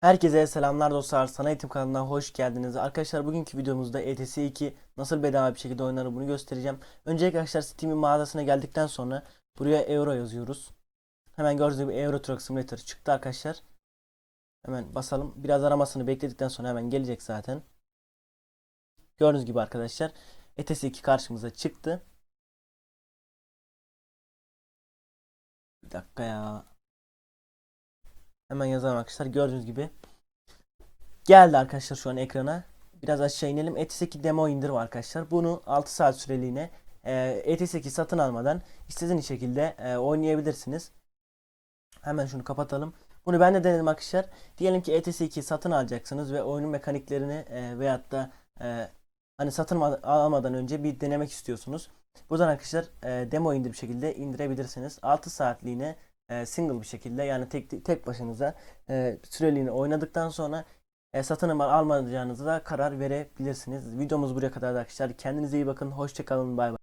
Herkese selamlar dostlar. Sana Eğitim kanalına hoş geldiniz. Arkadaşlar bugünkü videomuzda ETS 2 nasıl bedava bir şekilde oynanır bunu göstereceğim. Öncelikle arkadaşlar Steam'in mağazasına geldikten sonra buraya euro yazıyoruz. Hemen gördüğünüz gibi Euro Truck Simulator çıktı arkadaşlar. Hemen basalım. Biraz aramasını bekledikten sonra hemen gelecek zaten. Gördüğünüz gibi arkadaşlar ETS 2 karşımıza çıktı. Bir dakika ya. Hemen yazalım arkadaşlar. Gördüğünüz gibi geldi arkadaşlar şu an ekrana. Biraz aşağı inelim. ETS2 demo indirim arkadaşlar. Bunu 6 saat süreliğine e, ETS2 satın almadan istediğiniz şekilde e, oynayabilirsiniz. Hemen şunu kapatalım. Bunu ben de denedim arkadaşlar. Diyelim ki ETS2 satın alacaksınız ve oyunun mekaniklerini e, veyahut da e, hani satın al- almadan önce bir denemek istiyorsunuz. Buradan arkadaşlar e, demo indir bir şekilde indirebilirsiniz. 6 saatliğine e, single bir şekilde yani tek tek başınıza e, süreliğine oynadıktan sonra e, satın al- almayacağınıza da karar verebilirsiniz. Videomuz buraya kadar arkadaşlar. Kendinize iyi bakın. Hoşçakalın. Bay bay.